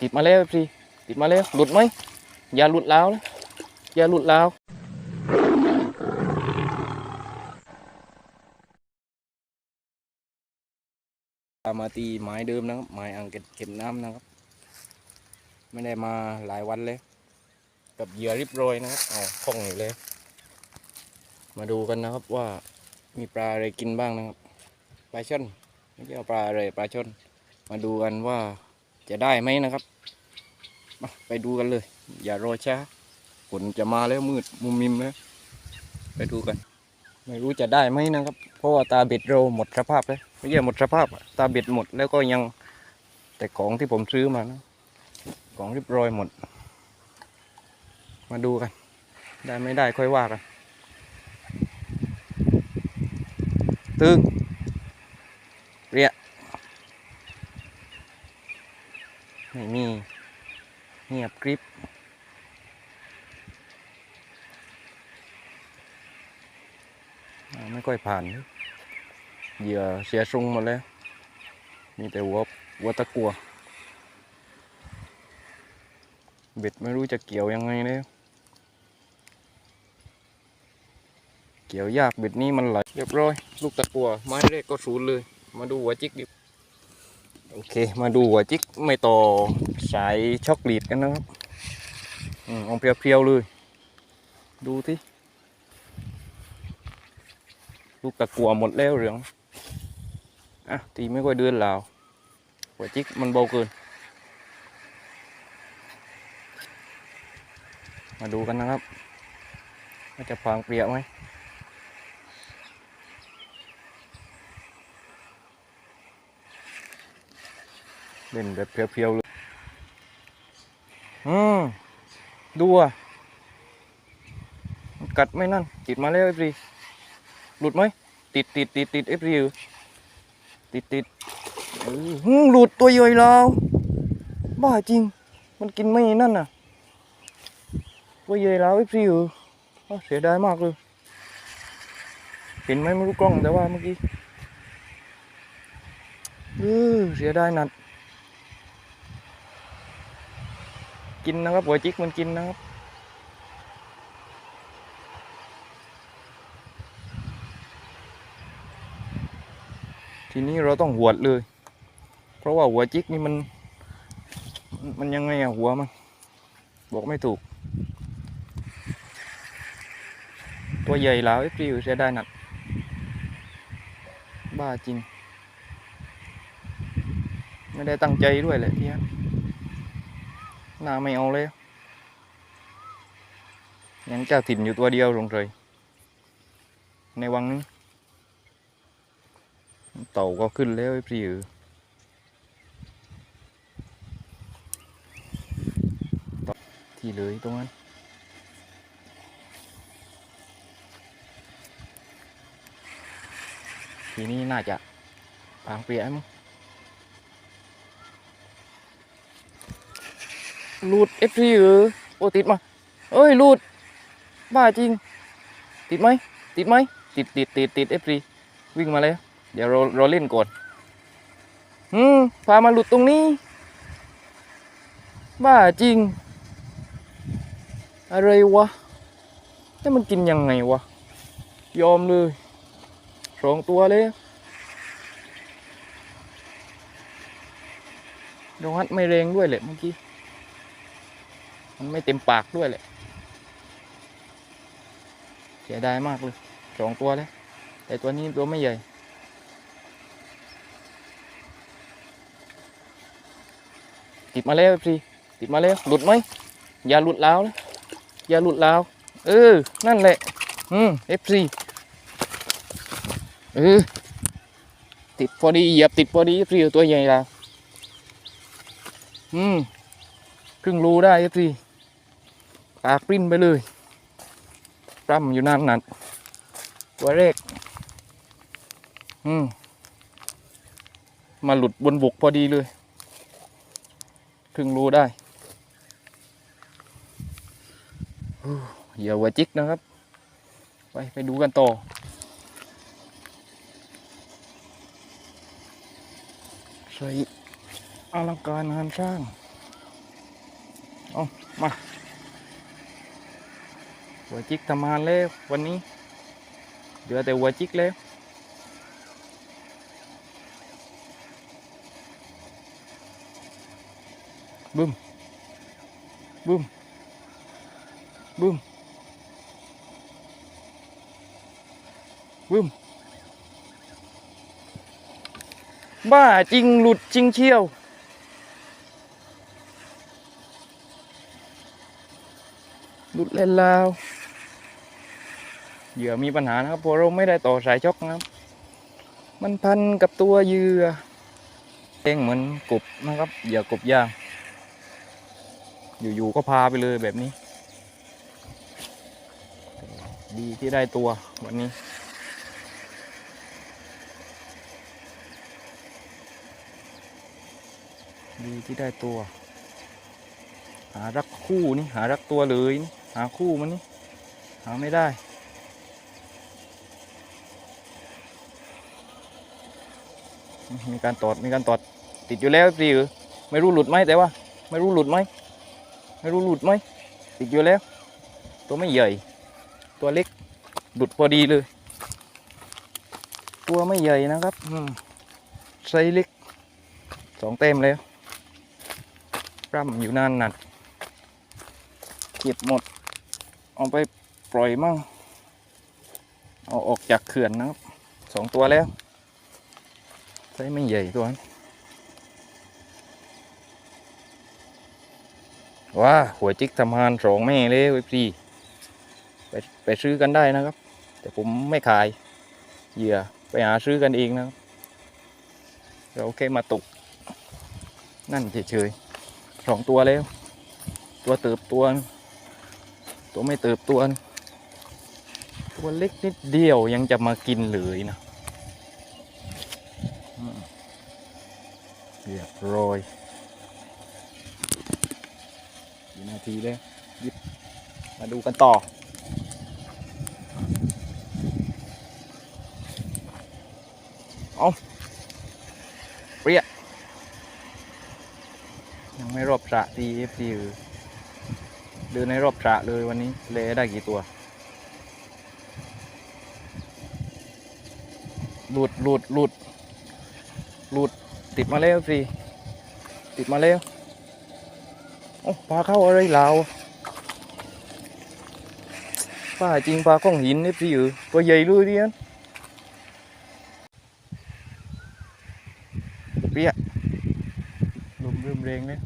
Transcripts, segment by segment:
ติดมาแล้วพี่ติดมาแล้วหลุดไหมอย่าหลุดแล้วนะอย่าหลุดแล้วมาตีไม้เดิมนะครับไม้อ่างเก็บเก็บน้ำนะครับ ไม่ได้มาหลายวันเลยกับเหยื่อริบโรยนะครับเอาคล่องอยู่เลย มาดูกันนะครับว่ามีปลาอะไรกินบ้างนะครับปลาช่อนไม่ใช่ปลาอะไรปลาช่อนมาดูกันว่า จะได้ไหมนะครับ ไปดูกันเลย อย่ารอช้าฝนจะมาแล้วมืดมุมมิมแล้วไปดูกัน ไม่รู้จะได้ไหมนะครับ เพราะว่าตาเบ็ดเราหมดสภาพเลยไม่ใช่หมดสภาพตาเบ็ดหมดแล้วก็ยังแต่ของที่ผมซื้อมานะของเรียบร้อยหมด มาดูกัน ได้ไม่ได้ค่อยว่ากันตึงเรีย ไม่มีเงียบกริบไม่ค่อยผ่านเหยื่อเสียทรงหมดแล้ว มีแต่หัวหัวตะกัว เบ็ดไม่รู้จะเกี่ยวยังไงเลยเกี่ยวยากเบ็ดนี้มันไหลเรียบร้อย ลูกตะกัวไม้แรกก็ศูนย์เลย มาดูหัวจิกดิ โอเค มาดูหัวจิกไม่ต่อสายช็อกลีดกันนะครับอืมอาเพียวๆเลย ดูที่ลูกตะกัวหมดแล้วเหลืองอะตีไม่ค่อยเดือนลาวหัวจิกมันเบาเกิน มาดูกันนะครับว่าจะฟางเปรียไหม เล่นแบบเพียวๆเลยอืมดูอะมันกัดไม่นั่น ติดมาแล้วเอฟรีหลุดไหม ติดติดติดติดเอฟรีติดติดเออหืมหลุดตัวใหญ่แล้วบ้าจริง มันกินไม่นั่นน่ะตัวใหญ่แล้วไอ้พี่เอออ้าวเสียดายมากเลย เห็นไหมไม่รู้กล้องแต่ว่าเมื่อกี้เออเสียดายหนัด กินนะครับหัวจิกมันกินนะครับทีนี้เราต้องหวดเลย เพราะว่าหัวจิกนี่มัน มันยังไงอะหัวมัน บอกไม่ถูก ตัวใหญ่แล้วไอ้ปลิวเสียดายหนักบ้าจริง ไม่ได้ตั้งใจด้วยแหละที่ หน้าไม่เอาเลยยังเจ้าถิ่นอยู่ตัวเดียวลงเลยในวังนี้เต่าก็ขึ้นแล้วไอ้ปลิวที่เลยตรงนั้นทีนี้น่าจะปางเปียมั้ง รูดเอฟซีเออโอ้ติดมาเอ้ยรูดบ้าจริง ติดไหมติดไหมติดติดติดติดเอฟซีวิ่งมาเลย เดี๋ยวเราเราเล่นก่อนอืมพามาหลุดตรงนี้ บ้าจริง อะไรวะแต่มันกินยังไงวะ ยอมเลยสองตัวเลยโดนฮัดไม่แรงด้วยแหละเมื่อกี้ มันไม่เต็มปากด้วยแหละ เสียดายมากเลยสองตัวเลยแต่ตัวนี้ตัวไม่ใหญ่ ติดมาแล้วพี่ติดมาแล้ว หลุดไหม อย่าหลุดแล้วนะอย่าหลุดแล้ว เออ นั่นแหละ อืม FC เออ ติดพอดี เหยียบติดพอดีเอฟซีตัวใหญ่แล้วอืมครึ่งรูได้เอฟซี ปากปริ้นไปเลยปล้ำอยู่นานนั่นตัวแรกอืมมาหลุดบนบกพอดีเลยครึ่งรูได้โอ้เหยื่อหัวจิกนะครับ ไปไปดูกันต่อใส่อลังการงานสร้าง เอามา หัวจิกทำงานแล้ววันนี้ เหลือแต่หัวจิกแล้วบึ้มบึ้มบึ้มบึ้มบ้าจริงหลุดจริงเชี่ยว หลุดเล่นแล้วเหยื่อมีปัญหานะครับพราะเราไม่ได้ต่อสายช็อกนะครับ มันพันกับตัวเหยื่อเองเหมือนกบนะครับเหยื่อกบย่าง อยู่ๆก็พาไปเลยแบบนี้ ดีที่ได้ตัววันนี้ดีที่ได้ตัว หารักคู่นี่หารักตัวเลยนี่ หาคู่มันนี่หาไม่ได้ มีการตอดมีการตอดติดอยู่แล้วสิเออไม่รู้หลุดไหมแต่ว่า ไม่รู้หลุดไหมไม่รู้หลุดไหมติดอยู่แล้ว ตัวไม่ใหญ่ ตัวเล็กหลุดพอดีเลย ตัวไม่ใหญ่นะครับอืมไซส์เล็กสองเต็มแล้วร่ำอยู่นานนั่นเก็บหมด เอาไปปล่อยมั่งเอาออกจากเขื่อนนะครับสองตัวแล้วไซส์ไม่ใหญ่ตัวนั้ว้าหัวจิกทำงานสองแม่เลยเว้พี่ไปไปซื้อกันได้นะครับ แต่ผมไม่ขายเหยื่อไปหาซื้อกันเองนะครับ เราแค่มาตก นั่นเฉยๆสองตัวแล้ว ตัวเติบตัว ตัวไม่เติบตัวตัวเล็กนิดเดียวยังจะมากินเลยนะเรียบร้อยกี่นาทีแล้วยิบมาดูกันต่อ เอาเรียยังไม่รอบสระทีเอฟซี เดินในรอบสระเลยวันนี้เลได้กี่ตัว หลุดหลุดหลุดหลุดติดมาแล้วสิติดมาแล้วโอ้ปลาเข้าอะไรลาปลาจริงปลาข้องหินเอฟซีตัวใหญ่เลยดิอันเปรี้ยลมเริ่มแรงเลย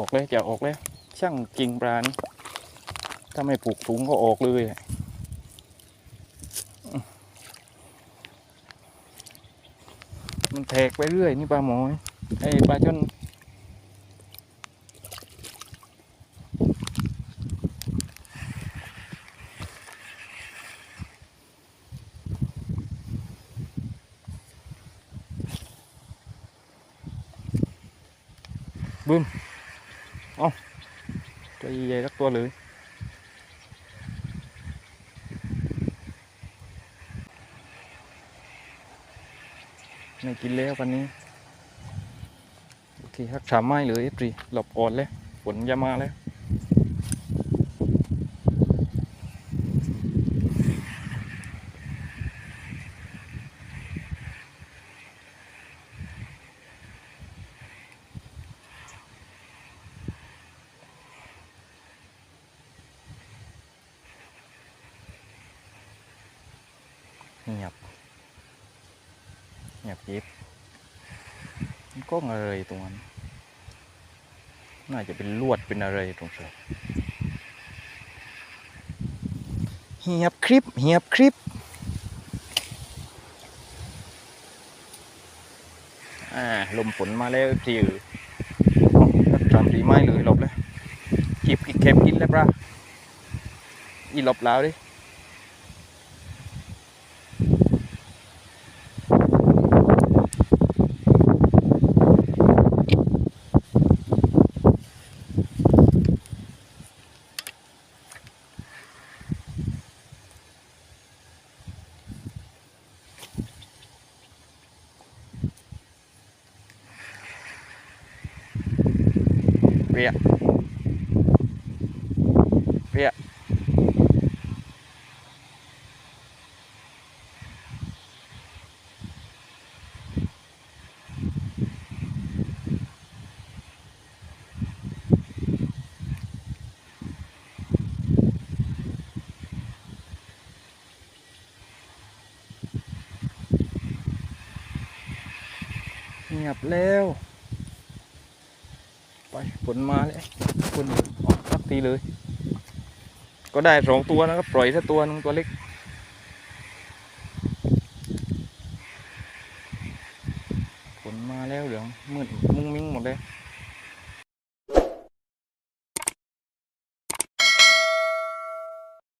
ออกเลยจะออกเลยช่างจริงปลานี่ถ้าไม่ปลูกถุงก็ออกเลยมันแทกไปเรื่อยนี่ปลาหมอยไอ้ปลาจน ตัวใหญ่ๆรักตัวเลยไม่กินแล้ววันนี้ โอเคฮักสามไม้เลยเอฟซีหลบอ่อนแล้วฝนจะมาแล้ว เงียบ เงียบยิบมันก็อะไรตรงนั้น น่าจะเป็นลวดเป็นอะไรตรงนี้เหียบคลิปเหียบคลิปอ่าลมฝนมาแล้วจิ๋วทำสีไม้เลยหลบเลยจีบกินเค็มกินแล้วปะอีหลบแล้วดิ รียเรียเงียบแล้ว ไปผลมาแล้วผลออกสักทีเลย ก็ได้สองตัวนะครับ ปล่อยสักตัวหนึงตัวเล็ก ผลมาแล้วเหลืองมืดมุ้งมิ้งหมดเลย